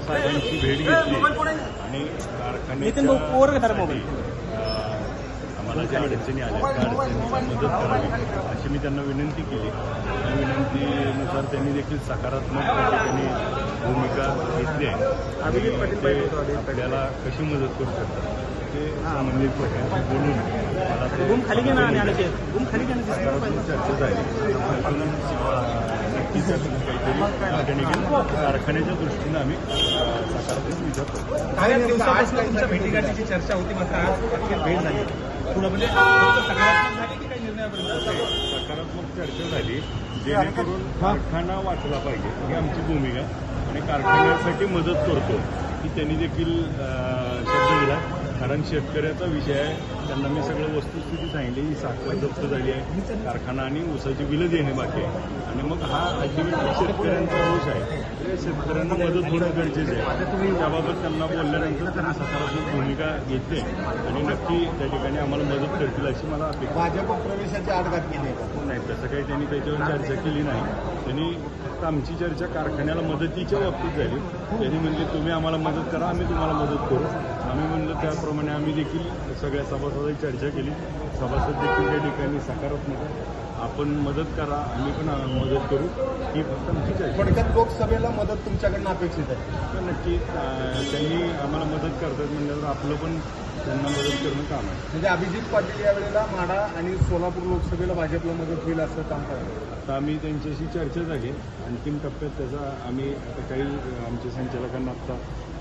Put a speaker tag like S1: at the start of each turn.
S1: साहेबांची भेट घेतली. आणि कारखान्यासाठी आम्हाला ज्या अडचणी आल्या त्या मदत करावी अशी मी त्यांना विनंती केली. त्या विनंतीनुसार त्यांनी देखील सकारात्मक त्या ठिकाणी भूमिका घेतली आहे.
S2: पाटील
S1: ते आपल्याला कशी मदत करू शकतात ते संबंधित बोलून मला ते
S2: आणि
S1: चर्चा झाली त्यातून काहीतरी कारखान्याच्या दृष्टीनं आम्ही सकारात्मक विचार करतो
S2: काही दिवसापासून तुमच्या भेटीगाठीची चर्चा होती मात्र आज अखेर भेट झाली. पुढं म्हणजे सकारात्मक
S1: चर्चा झाली जेणेकरून कारखाना वाचला पाहिजे ही आमची भूमिका. आणि कारखान्यासाठी मदत करतो की त्यांनी देखील शब्द दिला. कारण शेतकऱ्याचा विषय आहे त्यांना मी सगळं वस्तुस्थिती सांगितली ही साखर जप्त झाली आहे कारखाना आणि ऊसाची बिलं देणे बाकी आहे. आणि मग हा अल्टिमेटली शेतकऱ्यांचा दोष आहे. शेतकऱ्यांना मदत होणं गरजेचं आहे. त्याबाबत त्यांना बोलल्यानंतर त्यांनी सकारात्मक भूमिका घेतली आणि नक्की त्या ठिकाणी आम्हाला मदत करतील अशी मला अपेक्षा.
S3: भाजप प्रवेशाची केली आहे का?
S1: नाही तसं काही त्यांनी त्याच्यावर चर्चा केली नाही. त्यांनी फक्त आमची चर्चा कारखान्याला मदतीच्या बाबतीत झाली. त्यांनी म्हणजे तुम्ही आम्हाला मदत करा आम्ही तुम्हाला मदत करू. आम्ही म्हणलं त्याप्रमाणे आम्ही देखील सगळ्या सभासदांची चर्चा केली. सभासद देखील त्या ठिकाणी सकारात्मक आहे. आपण मदत करा आम्ही पण मदत करू. ही फक्त आमची चर्चा
S3: थोडक्यात लोकसभेला मदत तुमच्याकडनं अपेक्षित आहे.
S1: तर नक्की त्यांनी आम्हाला मदत करतात म्हणल्यावर आपलं पण त्यांना मदत करणं काम आहे.
S3: म्हणजे अभिजित पाटील यावेळेला माढा आणि सोलापूर लोकसभेला भाजपला मदत होईल असं काम करतात.
S1: आता आम्ही त्यांच्याशी चर्चा झाली अंतिम टप्प्यात त्याचा आम्ही आता काही आमच्या संचालकांना आता